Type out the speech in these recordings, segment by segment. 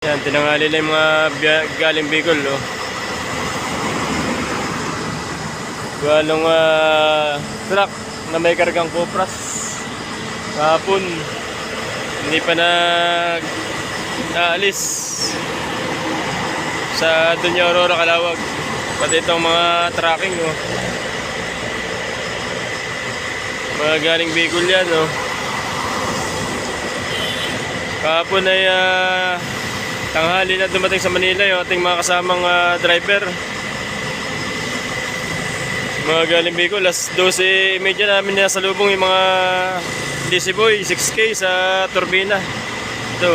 Yan, tinangali na yung mga galing Bicol, oh. Galong ah, truck na may kargang kupras. Kahapon, hindi pa na naalis sa Dunya Aurora Kalawag. Pati itong mga tracking, oh. Mga galing Bicol yan, oh. Kahapon ay ah, tanghali na dumating sa Manila yung ating mga kasamang ah, driver. Mga galing Bicol, alas 12.30 namin nasa lubong yung mga DC Boy, 6K sa turbina. Ito.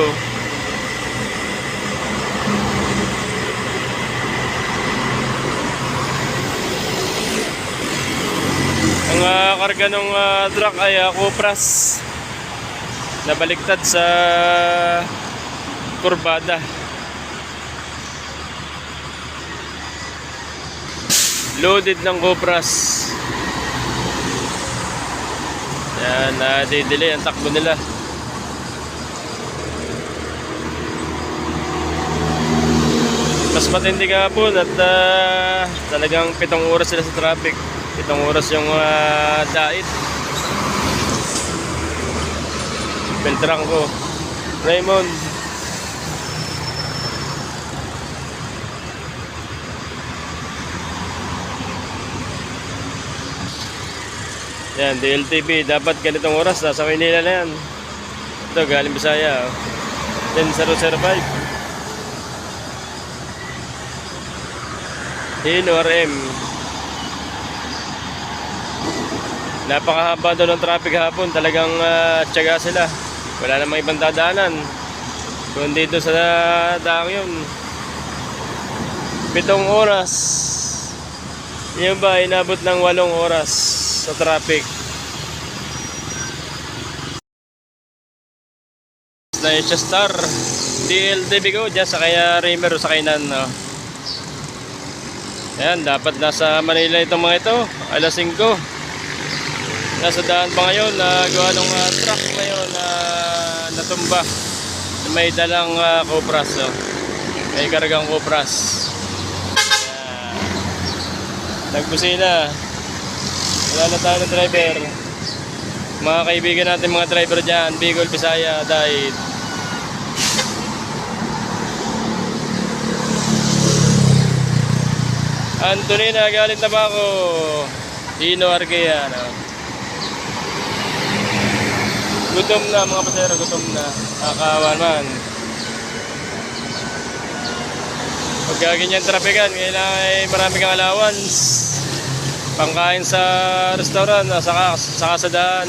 Ang ah, karga ng ah, truck ay uh, Cupras nabaliktad sa kurbada. Loaded ng Cupras. Yan, na-delay ang takbo nila. Mas matindi kahapon at ah, talagang pitong oras sila sa traffic. Pitong oras yung uh, dait. Beltrán ko. Raymond. Yan, DLTV. Dapat ganitong oras. Nasa Manila na yan. Ito, galing Bisaya. oh. 10005. Hino RM. Napakahaba daw ng traffic hapon. Talagang uh, tiyaga sila. Wala namang ibang dadaanan. Kundi doon sa daang yun. Pitong oras. Yung ba, inabot ng walong oras sa traffic. Siya star. DLTV ko dyan sa kaya Rimer sa kainan. No? Ayan, dapat nasa Manila itong mga ito. Alas 5. Nasa daan pa ngayon na gawa ng uh, truck ngayon na natumba. Na May dalang uh, Cupras. No? May kargang Cupras. Ayan. Wala na tayo ng driver. Mga kaibigan natin mga driver dyan, Bicol, Bisaya, dahil Antonina, galing tabako. Hino Argea. No? Gutom na mga pasero, gutom na. Kakawan man. Pagka ganyan trapikan, kailangan ay marami kang allowance. Pangkain sa restaurant, saka, saka sa daan.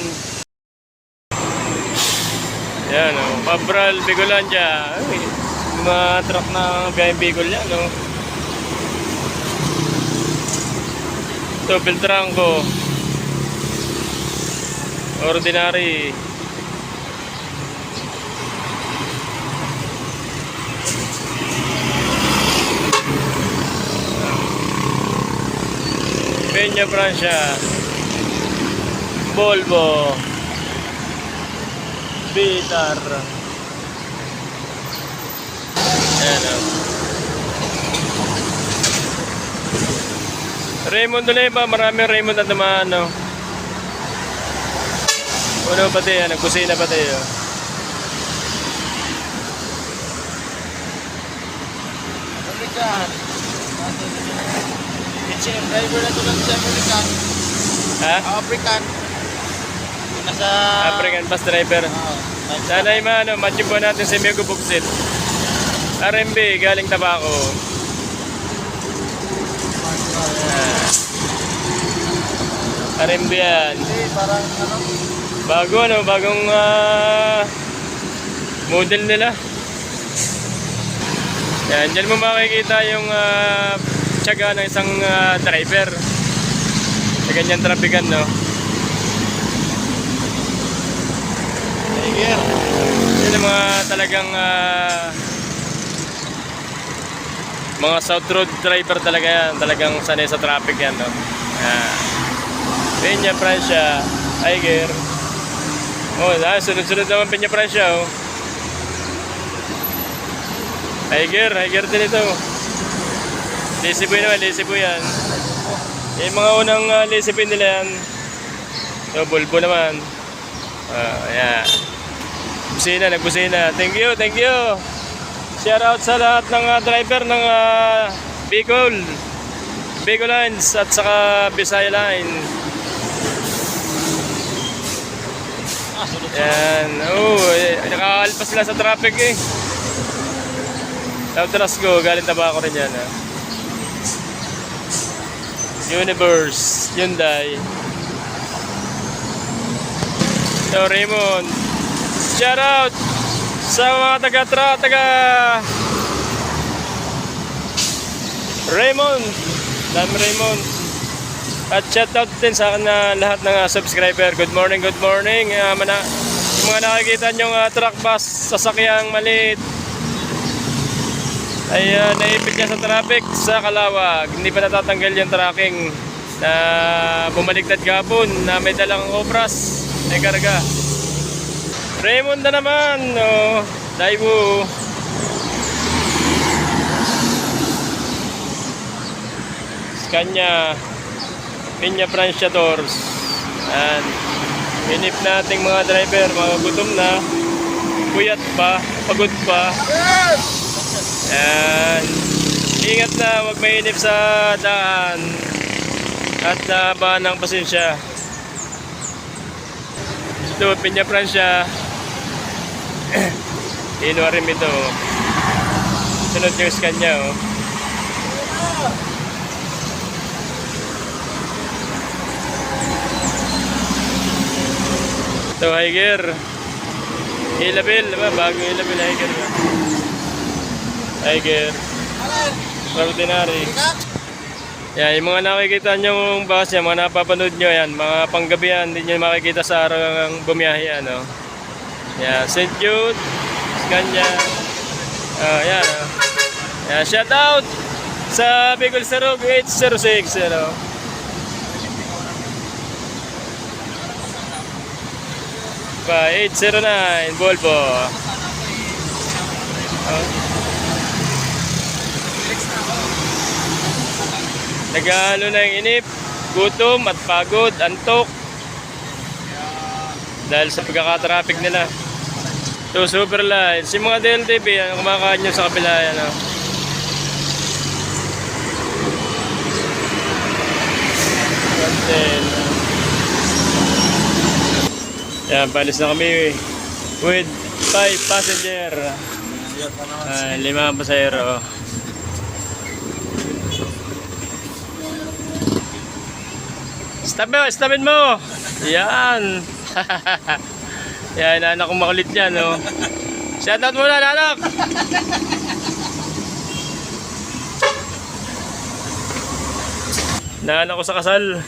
Yan, oh. Pabral, Bigolandia. Ay, mga truck na biyayang Bicol yan, no? Ito, Beltranco. Ordinary. Peña Francia. Volvo. Bitar. Ayan o. Raymond Oleva, maraming Raymond na dumaan, no? Uno pati, yan, nagkusina pati, oh. American. Driver na tulad sa American. Ha? African. Nasa... African bus driver. Oh, Sana yung ano, po natin si Mego Buksit. RMB, galing tabako. Ah. RMB yan. Parang ano, Bago ano, bagong ah, model nila. Yan, dyan mo makikita yung uh, tiyaga ng isang ah, driver. Sa ganyan trafikan, no? Tiger. Yan ang mga talagang ah, mga South Road driver talaga yan. Talagang sanay sa traffic yan, no? Ah. Peña Francia, Tiger. Oh, ah, sunod-sunod naman Peña Francia, oh. High gear din ito. Boy naman, boy yan. Yung mga unang uh, lazy boy nila yan. So, bulbo naman. Ah, ayan. Busina, nagbusina. Thank you, thank you. Shout out sa lahat ng uh, driver ng uh, Bicol. Bicol Lines at saka Bisaya Line. Ah, Yan. Oh, eh, nakakalpas sila sa traffic eh. Outras ko, galing tabako rin yan. Ah. Universe, Hyundai. So Raymond, shout out sa mga taga-tra, taga Raymond, Dam Raymond. At shout out din sa na lahat ng ah, subscriber. Good morning, good morning. Uh, mana, mga nakikita nyo uh, truck bus, sasakyang maliit, ay uh, naipit niya sa traffic sa Kalawag. Hindi pa natatanggal yung tracking na bumaligtad gapon na may dalang obras, may karga. Raymond na naman, oh, Daiwu. Scania, Pinya Francia Tours. Yan. Minip nating mga driver, mga gutom na, puyat pa, pagod pa. Yan. Ingat na, huwag mainip sa daan. At naba ng pasensya. Ito, Pinya Francia. Inuwa rin ito. Sunod yung Scania, oh. Ito, Higer. Ilabil, diba? Bago ilabil, Higer. Higer. Ordinary. Yan, yung mga nakikita nyo yung bus yan, mga napapanood nyo yan, mga panggabi yan, hindi nyo makikita sa araw ng bumiyahe, ano. Yan, St. Jude, Scania. Ah, yan, ah. Yan, shout out sa Bicol Sarog 806, ano. Pa 809 Volvo. Oh. Nagano na yung inip, gutom at pagod, antok. Dahil sa pagkakatraffic nila. So, super light. Si mga DLTV, ano, kumakain nyo sa kabila, yan, oh. Content. Yan, palis na kami with 5 passenger. Ah, lima pasahero. Stop mo, stopin mo. Yan. Yan, anak kong makulit yan, no. Shout out muna, anak. Naanak ko sa kasal.